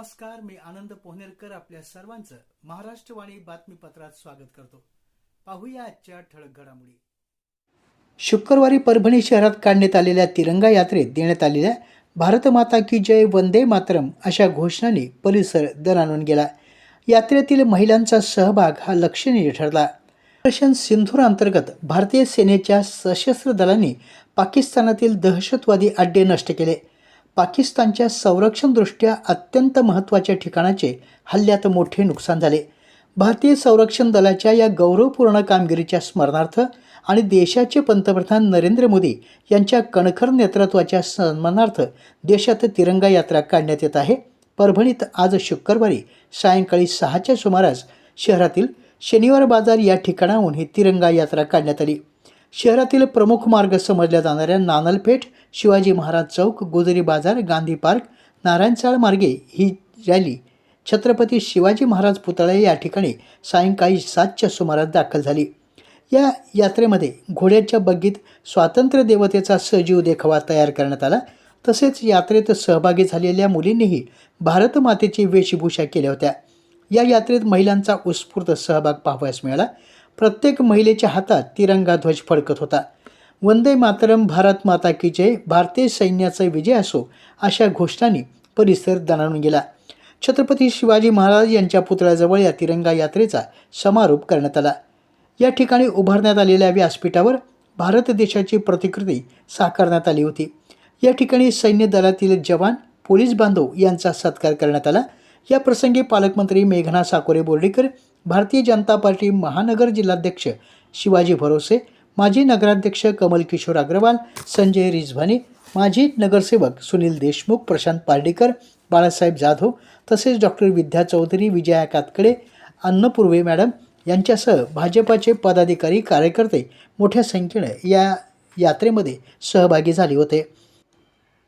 नमस्कार मी आनंद पोहनेरकर आपल्या सर्वांचं महाराष्ट्रवाणी बातमीपत्रात स्वागत करतो. पाहूया आजच्या ठळक घडामोडी. शुक्रवारी परभणी शहरात काढण्यात आलेल्या तिरंगा यात्रेत देण्यात आलेल्या भारत माता की जय वंदे मातरम अशा घोषणांनी परिसर दणाणून गेला. यात्रेतील महिलांचा सहभाग हा लक्षणीय ठरला. ऑपरेशन सिंधूर अंतर्गत भारतीय सेनेच्या सशस्त्र दलांनी पाकिस्तानातील दहशतवादी अड्डे नष्ट केले. पाकिस्तानच्या संरक्षणदृष्ट्या अत्यंत महत्त्वाच्या ठिकाणाचे हल्ल्यात मोठे नुकसान झाले. भारतीय संरक्षण दलाच्या या गौरवपूर्ण कामगिरीच्या स्मरणार्थ आणि देशाचे पंतप्रधान नरेंद्र मोदी यांच्या कणखर नेतृत्वाच्या सन्मानार्थ देशात तिरंगा यात्रा काढण्यात येत आहे. परभणीत आज शुक्रवारी सायंकाळी सहाच्या सुमारास शहरातील शनिवार बाजार या ठिकाणाहून ही तिरंगा यात्रा काढण्यात आली. शहरातील प्रमुख मार्ग समजल्या जाणाऱ्या नानलपेठ शिवाजी महाराज चौक गोदरी बाजार गांधी पार्क नारायणचाळ मार्गे ही रॅली छत्रपती शिवाजी महाराज पुतळा या ठिकाणी सायंकाळी सातच्या सुमारास दाखल झाली. या यात्रेमध्ये घोड्याच्या बग्गीत स्वातंत्र्य देवतेचा सजीव देखावा तयार करण्यात आला. तसेच यात्रेत सहभागी झालेल्या मुलींनीही भारत मातेची वेशभूषा केल्या होत्या. या यात्रेत महिलांचा उत्स्फूर्त सहभाग पाहावयास मिळाला. प्रत्येक महिलेच्या हातात तिरंगा ध्वज फडकत होता. वंदे मातरम भारत माता की जय भारतीय सैन्याचा विजय असो अशा घोषणांनी परिसर दणाणून गेला. छत्रपती शिवाजी महाराज यांच्या पुतळ्याजवळ या तिरंगा यात्रेचा समारोप करण्यात आला. या ठिकाणी उभारण्यात आलेल्या व्यासपीठावर भारत देशाची प्रतिकृती साकारण्यात आली होती. या ठिकाणी सैन्य दलातील जवान पोलीस बांधव यांचा सत्कार करण्यात आला. या प्रसंगी पालकमंत्री मेघना साकोरे बोर्डीकर भारतीय जनता पार्टी महानगर जिल्हाध्यक्ष शिवाजी भरोसे माजी नगराध्यक्ष कमल किशोर अग्रवाल संजय रिझवानी माजी नगरसेवक सुनील देशमुख प्रशांत पार्डीकर बाळासाहेब जाधव तसेच डॉक्टर विद्या चौधरी विजया कातकडे अन्नपूर्वे मॅडम यांच्यासह भाजपाचे पदाधिकारी कार्यकर्ते मोठ्या संख्येने या यात्रेमध्ये सहभागी झाले होते.